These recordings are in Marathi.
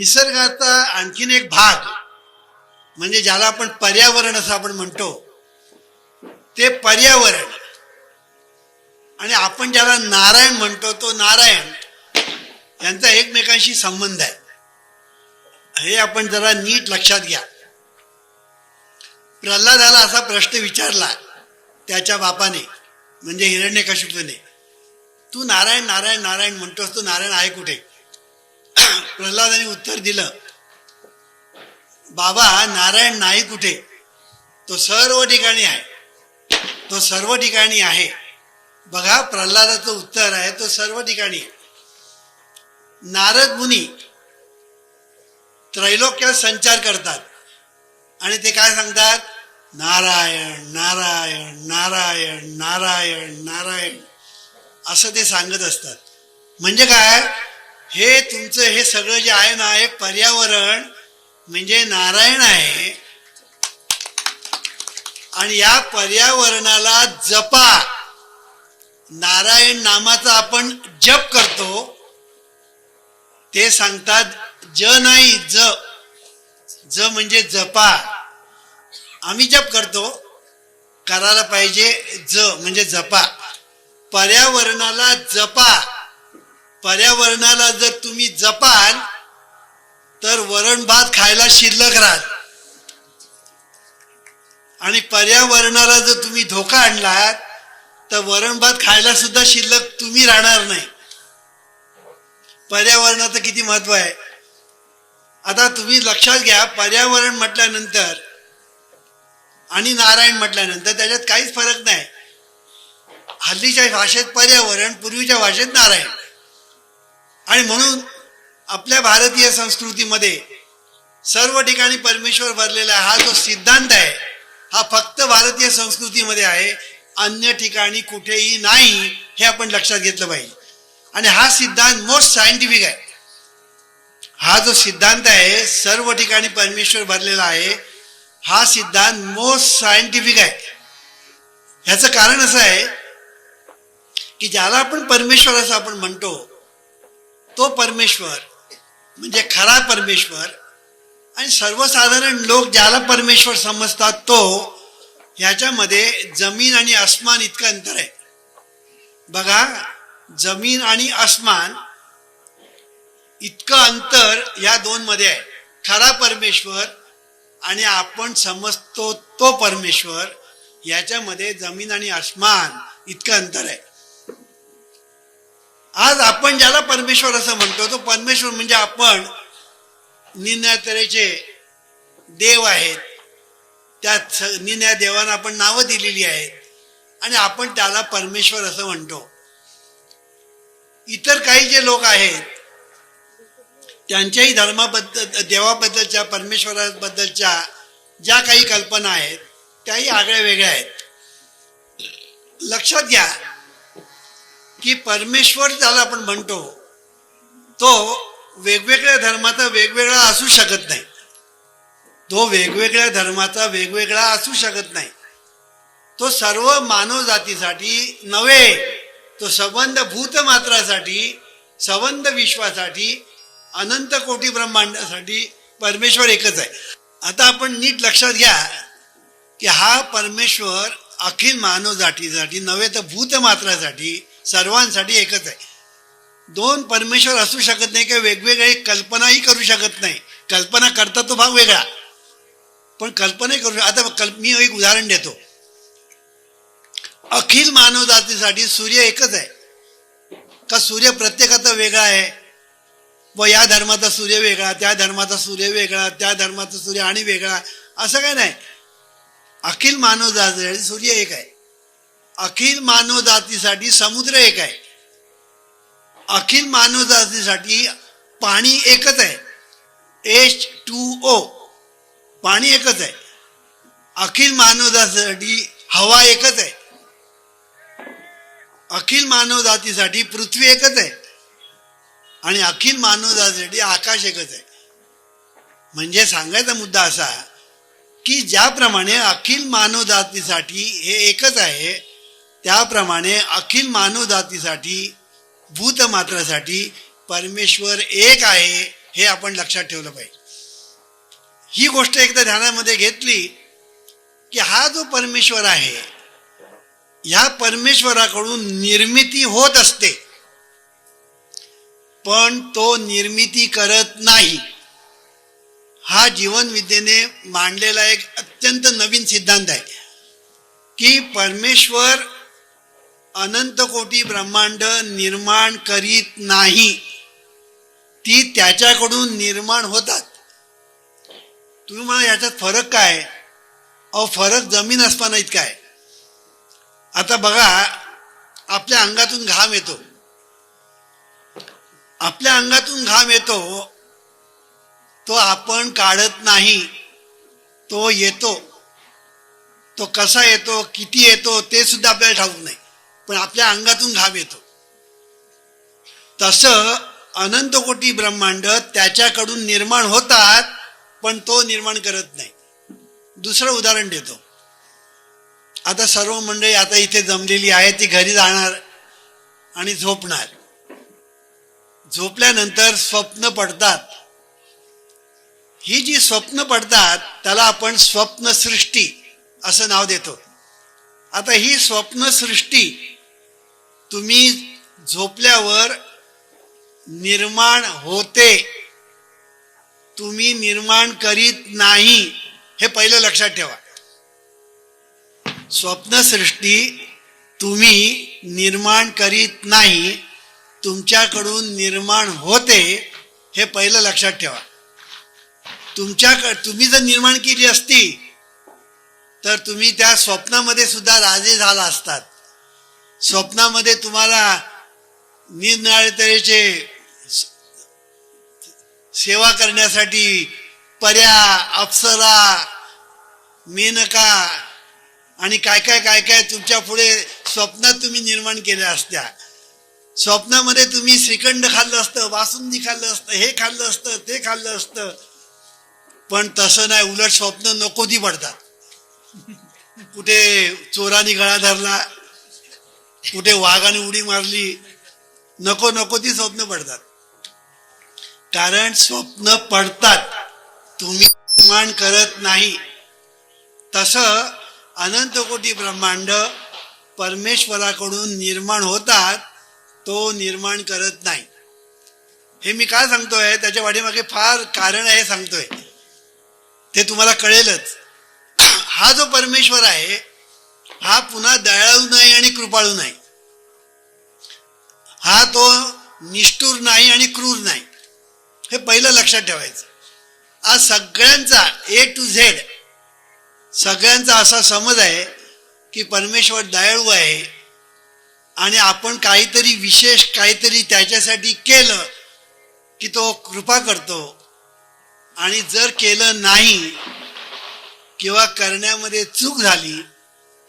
निसर्गाचा आणखीन एक भाग म्हणजे ज्याला आपण पर्यावरण असं आपण म्हणतो ते पर्यावरण. आणि आपण ज्याला नारायण म्हणतो तो नारायण यांचा एकमेकांशी संबंध आहे. हे आपण जरा नीट लक्षात घ्या. प्रल्हादाला असा प्रश्न विचारला त्याच्या बापाने म्हणजे हिरण्यकशिपूने तू नारायण नारायण नारायण म्हणतोस तू नारायण आहे कुठे? प्रल्हादाने उत्तर दिलं बाबा नारायण नाही कुठे? तो सर्व ठिकाणी आहे. तो सर्व ठिकाणी आहे. बघा प्रल्हादाचं उत्तर आहे तो सर्व ठिकाणी नारद मुनी त्रैलोक्यात संचार करतात. आणि ते काय सांगतात? नारायण नारायण नारायण नारायण नारायण. असं ते सांगत असतात. म्हणजे काय? हे तुमचं हे सगळं जे आहे ना हे पर्यावरण म्हणजे नारायण आहे. आणि या पर्यावरणाला जपा. नारायण नामाचा आपण जप करतो. ते सांगतात ज नाही ज. ज म्हणजे जपा. आम्ही जप करतो. करायला पाहिजे ज म्हणजे जपा. पर्यावरणाला जपा. पर्यावरणाला जर तुम्ही जपाल तर वरण भात खायला शिल्लक राहाल आणि पर्यावरणाला जर तुम्ही धोका आणलात तर वरण भात खायला सुद्धा शिल्लक तुम्ही राहणार नाही. पर्यावरणाचं किती महत्त्व आहे? आता तुम्ही लक्षात घ्या पर्यावरण म्हटल्यानंतर आणि नारायण म्हटल्यानंतर त्याच्यात काहीच फरक नाही. हल्लीच्या भाषेत पर्यावरण पूर्वीच्या भाषेत नारायण. आणि म्हणून आपल्या भारतीय संस्कृतीमध्ये सर्व ठिकाणी परमेश्वर भरलेला आहे. हा जो सिद्धांत आहे हा फक्त भारतीय संस्कृतीमध्ये आहे. अन्य ठिकाणी कुठेही नाही हे आपण लक्षात घेतलं पाहिजे. आणि हा सिद्धांत मोस्ट सायंटिफिक आहे. हा जो सिद्धांत आहे सर्व ठिकाणी परमेश्वर भरलेला आहे हा सिद्धांत मोस्ट सायंटिफिक आहे. ह्याचं कारण असं आहे की ज्याला आपण परमेश्वर असं आपण म्हणतो तो परमेश्वर म्हणजे खरा परमेश्वर आणि सर्वसाधारण लोक ज्याला परमेश्वर समजतात तो ह्याच्यामध्ये जमीन आणि आसमान इतकं अंतर आहे. बघा जमीन आणि आसमान इतकं अंतर या दोन मध्ये आहे. खरा परमेश्वर आणि आपण समजतो तो परमेश्वर याच्यामध्ये जमीन आणि आसमान इतकं अंतर आहे. आज आपण ज्याला परमेश्वर असं म्हणतो तो परमेश्वर म्हणजे आपण निन्या तऱ्हेचे देव आहेत. त्या निन्या देवांना आपण नावं दिलेली आहेत. आणि आपण त्याला परमेश्वर असं म्हणतो. इतर काही जे लोक आहेत त्यांच्याही धर्माबद्दल देवाबद्दलच्या परमेश्वराबद्दलच्या ज्या काही कल्पना आहेत त्याही आगळ्या वेगळ्या आहेत. लक्षात घ्या की परमेश्वर ज्याला आपण म्हणतो तो वेगवेगळ्या धर्माचा वेगवेगळा असू शकत नाही. तो वेगवेगळ्या धर्माचा वेगवेगळा असू शकत नाही. तो सर्व मानव जातीसाठी नव्हे तो संबंध भूतमात्रासाठी संबंध विश्वासाठी अनंत कोटी ब्रह्मांडासाठी परमेश्वर एकच आहे. आता आपण नीट लक्षात घ्या की हा परमेश्वर अखिल मानव जातीसाठी नव्हे तर भूतमात्रासाठी सर्वांसाठी एकच आहे. दोन परमेश्वर असू शकत नाही किंवा वेगवेगळे कल्पनाही करू शकत नाही. कल्पना करता तो भाग वेगळा. पण कल्पनाही करू आता कल्प मी एक उदाहरण देतो. अखिल मानवजातीसाठी सूर्य एकच आहे. का सूर्य प्रत्येकाचा वेगळा आहे? व या धर्माचा सूर्य वेगळा त्या धर्माचा सूर्य वेगळा त्या धर्माचा सूर्य आणि वेगळा असं काय नाही. अखिल मानवजातीसाठी सूर्य एक आहे. अखिल मानव जातीसाठी समुद्र एक आहे. अखिल मानवजातीसाठी पाणी एकच आहे. एच टू ओ पाणी एकच आहे. अखिल मानवजातीसाठी हवा एकच आहे. अखिल मानव जातीसाठी पृथ्वी एकच आहे. आणि अखिल मानवजातीसाठी आकाश एकच आहे. म्हणजे सांगायचा मुद्दा असा की ज्याप्रमाणे अखिल मानवजातीसाठी हे एकच आहे त्याप्रमाणे अखिल मानव जातीसाठी भूतमात्रासाठी परमेश्वर एक आहे हे आपण लक्षात ठेवलं पाहिजे. ही गोष्ट एकदा ध्यानामध्ये घेतली की हा जो परमेश्वर आहे ह्या परमेश्वराकडून निर्मिती होत असते. पण तो निर्मिती करत नाही. हा जीवन विद्येने मांडलेला एक अत्यंत नवीन सिद्धांत आहे की परमेश्वर अनंत कोटी ब्रह्मांड निर्माण करीत नाही. ती त्याच्याकडून निर्माण होतात. तुम्ही म्हणा याच्यात फरक काय? अहो फरक जमीन असताना इतका आहे आता बघा आपल्या अंगातून घाम येतो. आपल्या अंगातून घाम येतो तो आपण काढत नाही तो येतो. तो कसा येतो किती येतो ते सुद्धा आपल्याला ठाऊक नाही. पण आपल्या अंगातून घाम येतो. तसं अनंत कोटी ब्रह्मांड त्याच्याकडून निर्माण होतात पण तो निर्माण करत नाही. दुसरं उदाहरण देतो. आता सर्व मंडळी आता इथे जमलेली आहे ती घरी जाणार आणि झोपणार. झोपल्यानंतर स्वप्न पडतात. ही जी स्वप्न पडतात त्याला आपण स्वप्नसृष्टी असं नाव देतो. आता ही स्वप्नसृष्टी तुम्ही झोपल्यावर निर्माण होते. तुम्ही निर्माण करीत नाही. हे पहिलं लक्षात ठेवा. स्वप्नसृष्टी तुम्ही निर्माण करीत नाही तुमच्याकडून निर्माण होते हे पहिलं लक्षात ठेवा. तुमच्या तुम्ही जर निर्माण केली असती तर तुम्ही त्या स्वप्नामध्ये सुद्धा राजे झाला असतात. स्वप्नामध्ये तुम्हाला निरनिराळे तऱ्हेचे सेवा करण्यासाठी पर्या अप्सरा मेनका आणि काय काय काय काय तुमच्यापुढे स्वप्नात तुम्ही निर्माण केल्या असत्या. स्वप्नामध्ये तुम्ही श्रीखंड खाल्लं असतं बासुंदी खाल्लं असतं हे खाल्लं असतं ते खाल्लं असतं. पण तसं नाही उलट स्वप्न नको ती पडतात. कुठे चोरानी गळा धरला कुठे वाघाने उडी मारली. नको नको ती स्वप्न पडतात. कारण स्वप्न पडतात. तुम्ही निर्माण करत नाही. तस अनंत कोटी ब्रह्मांड परमेश्वराकडून निर्माण होतात तो निर्माण करत नाही. हे मी काय सांगतोय? त्याच्या वाढीमागे फार कारण आहे सांगतोय. ते तुम्हाला कळेलच. हा जो परमेश्वर आहे हा पुन्हा दयाळू नाही आणि कृपाळू नाही. हा तो निष्ठूर नाही आणि क्रूर नाही. हे पहिलं लक्षात ठेवायचं. आज सगळ्यांचा ए टू झेड सगळ्यांचा असा समज आहे की परमेश्वर दयाळू आहे आणि आपण काहीतरी विशेष काहीतरी त्याच्यासाठी केलं की तो कृपा करतो आणि जर केलं नाही किंवा करण्यामध्ये चूक झाली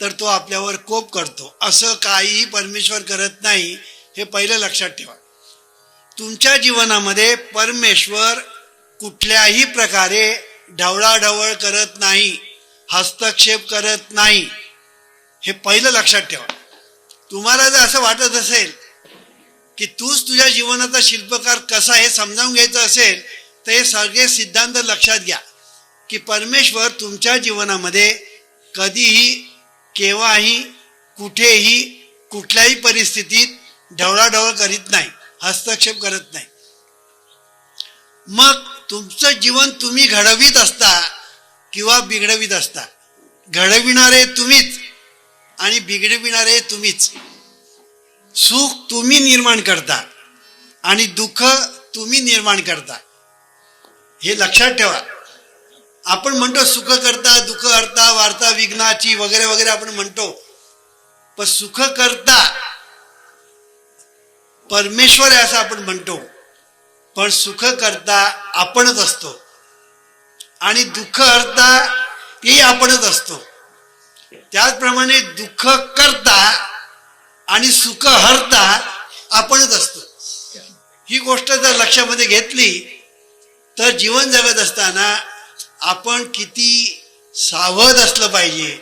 तर तो आपल्यावर कोप करतो. असं काहीही परमेश्वर करत नाही हे पहिलं लक्षात ठेवा. तुमच्या जीवनामध्ये परमेश्वर कुठल्याही प्रकारे ढवळाढवळ करत नाही हस्तक्षेप करत नाही हे पहिलं लक्षात ठेवा. तुम्हाला जर असं वाटत असेल की तूच तुझ्या जीवनाचा शिल्पकार कसा हे समजावून घ्यायचं असेल तर हे सगळे सिद्धांत लक्षात घ्या की परमेश्वर तुमच्या जीवनामध्ये कधीही केव्हाही कुठेही कुठल्याही परिस्थितीत ढवळाढवळ करीत नाही हस्तक्षेप करत नाही. मग तुमचं जीवन तुम्ही घडवीत असता किंवा बिघडवीत असता. घडविणारे तुम्हीच आणि बिघडविणारे तुम्हीच. सुख तुम्ही निर्माण करता आणि दुःख तुम्ही निर्माण करता. हे लक्षात ठेवा. आपण म्हणतो सुख करता दुःख अर्था वार्ता विघ्नाची वगैरे वगैरे आपण म्हणतो. पण सुख करता परमेश्वर आहे असं आपण म्हणतो. पण सुख करता आपणच असतो. आणि दुःख हरता तेही आपणच असतो. त्याचप्रमाणे दुःख करता आणि सुख हरता आपणच असतो. ही गोष्ट जर लक्षामध्ये घेतली तर जीवन जगत असताना आपण किती सावध असलं पाहिजे.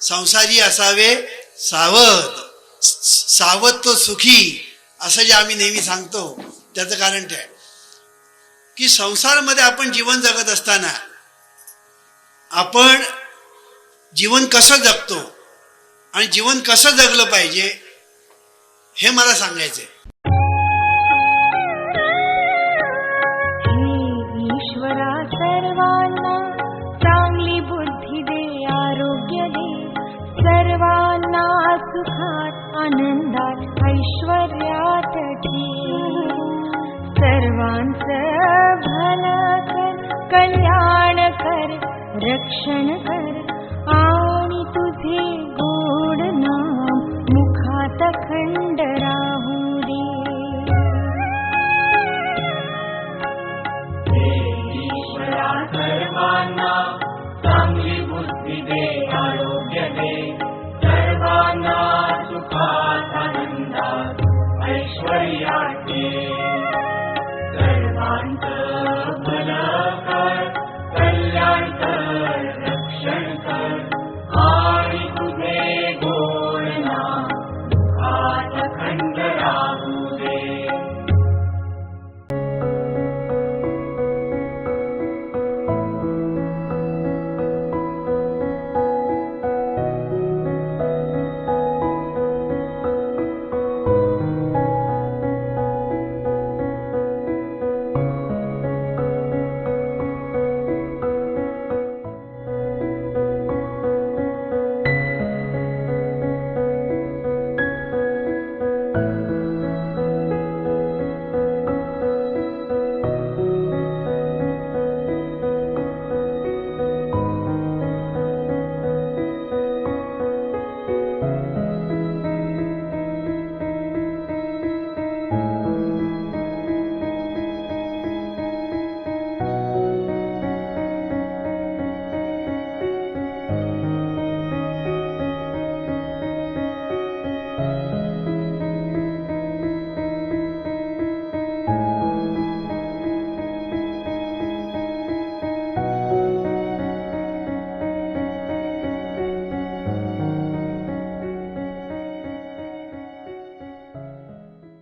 संसारी असावे सावध. सावध तो सुखी असं जे आम्ही नेहमी सांगतो त्याचं कारण ते की संसारमध्ये आपण जीवन जगत असताना आपण जीवन कसं जगतो आणि जीवन कसं जगलं पाहिजे हे मला सांगायचं ऐश्वर्या सर्वा स भ कल्याणकरक्षण कर्ण तु ते ईश्वरिया